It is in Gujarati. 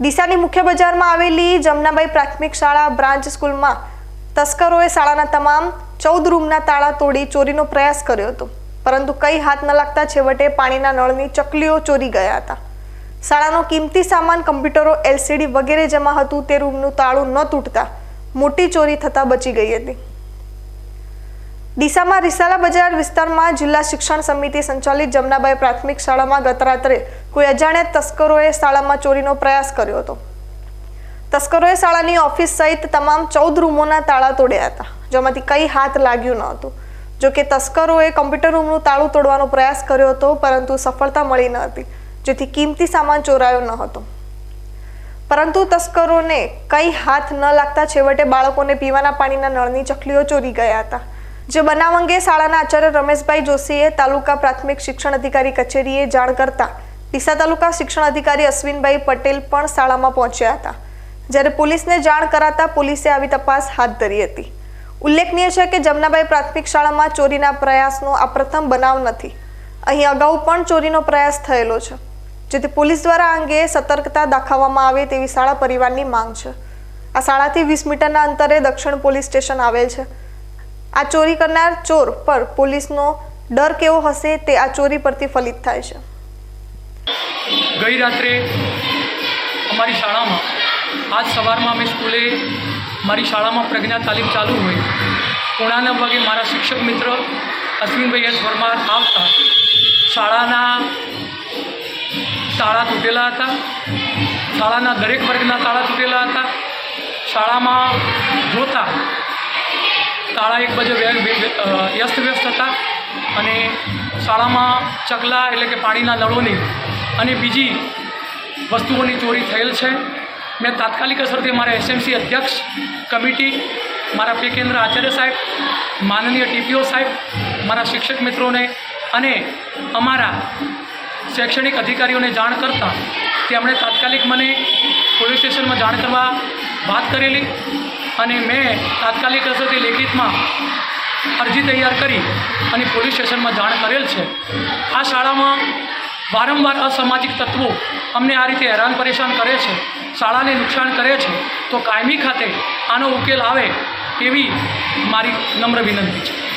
ડીસાની મુખ્ય બજારમાં આવેલી જમનાબાઈ પ્રાથમિક શાળા બ્રાન્ચ સ્કૂલમાં તસ્કરોએ શાળાના તમામ ચૌદ રૂમના તાળા તોડી ચોરીનો પ્રયાસ કર્યો હતો. પરંતુ કઈ હાથ ન લાગતા છેવટે પાણીના નળની ચકલીઓ ચોરી ગયા હતા. શાળાનો કિંમતી સામાન, કમ્પ્યુટરો, એલસીડી વગેરે જમા હતું તે રૂમનું તાળું ન તૂટતા મોટી ચોરી થતાં બચી ગઈ હતી. ડીસામાં રિસાલા બજાર વિસ્તારમાં જિલ્લા શિક્ષણ સમિતિ સંચાલિત જમનાબાઈ પ્રાથમિક શાળામાં ગત રાત્રે કોઈ અજાણ્યા તસ્કરોએ શાળામાં ચોરીનો પ્રયાસ કર્યો હતો. તસ્કરોએ શાળાની ઓફિસ સહિત તમામ ચૌદ રૂમોના તાળા તોડ્યા હતા, જેમાંથી કઈ હાથ લાગ્યું ન હતું. જો કે તસ્કરોએ કમ્પ્યુટર રૂમનું તાળું તોડવાનો પ્રયાસ કર્યો હતો, પરંતુ સફળતા મળી ન હતી, જેથી કિંમતી સામાન ચોરાયો ન હતો. પરંતુ તસ્કરોને કઈ હાથ ન લાગતા છેવટે બાળકોને પીવાના પાણીના નળની ચકલીઓ ચોરી ગયા હતા. જે બનાવ અંગે શાળાના આચાર્ય રમેશભાઈ જોશીએ તાલુકા પ્રાથમિક શિક્ષણ અધિકારી કચેરીએ જાણ કરતા ડીસા તાલુકા શિક્ષણ અધિકારી અશ્વિનભાઈ પટેલ પણ શાળામાં પહોંચ્યા હતા. જ્યારે પોલીસને જાણ કરાતા પોલીસે આવી તપાસ હાથ ધરી હતી. ઉલ્લેખનીય છે કે જમનાભાઈ પ્રાથમિક શાળામાં ચોરીના પ્રયાસનો આ પ્રથમ બનાવ નથી. અહીં અગાઉ પણ ચોરીનો પ્રયાસ થયેલો છે. જેથી પોલીસ દ્વારા અંગે સતર્કતા દાખવવામાં આવે તેવી શાળા પરિવારની માંગ છે. આ શાળાથી વીસ મીટરના અંતરે દક્ષિણ પોલીસ સ્ટેશન આવેલ છે. આ ચોરી કરનાર ચોર પર પોલીસનો ડર કેવો હશે તે આ ચોરી પરથી ફલિત થાય છે. ગઈ રાત્રે અમારી શાળામાં, આજ સવારમાં અમે સ્કૂલે મારી શાળામાં પ્રજ્ઞા તાલીમ ચાલુ હોય. પોણા વાગે મારા શિક્ષક મિત્ર અશ્વિનભાઈ એસ વર્મા આવતા. શાળાના તાળા તૂટેલા હતા. શાળાના દરેક વર્ગના તાળા તૂટેલા હતા. શાળામાં તાળા એક બાજુ વ્ય- વ્ય- વ્યસ્ત વ્યસ્ત હતા અને શાળામાં ચકલા એટલે કે પાણીના નળોની અને બીજી વસ્તુઓની ચોરી થયેલ છે. મેં તાત્કાલિક અસરથી મારા એસએમસી અધ્યક્ષ કમિટી, મારા પે કેન્દ્ર આચાર્ય સાહેબ, માનનીય ટીપીઓ સાહેબ, મારા શિક્ષક મિત્રોને અને અમારા શૈક્ષણિક અધિકારીઓને જાણ કરતાં તેમણે તાત્કાલિક મને પોલીસ સ્ટેશનમાં જાણ કરવા વાત કરેલી. અને મેં તાત્કાલિક અસરથી લેખિતમાં અરજી તૈયાર કરી અને પોલીસ સ્ટેશનમાં જાણ કરેલ છે. આ શાળામાં વારંવાર અસામાજિક તત્વો અમને આ રીતે હેરાન પરેશાન કરે છે, શાળાને નુકસાન કરે છે, તો કાયમી ખાતે આનો ઉકેલ આવે એવી મારી નમ્ર વિનંતી છે.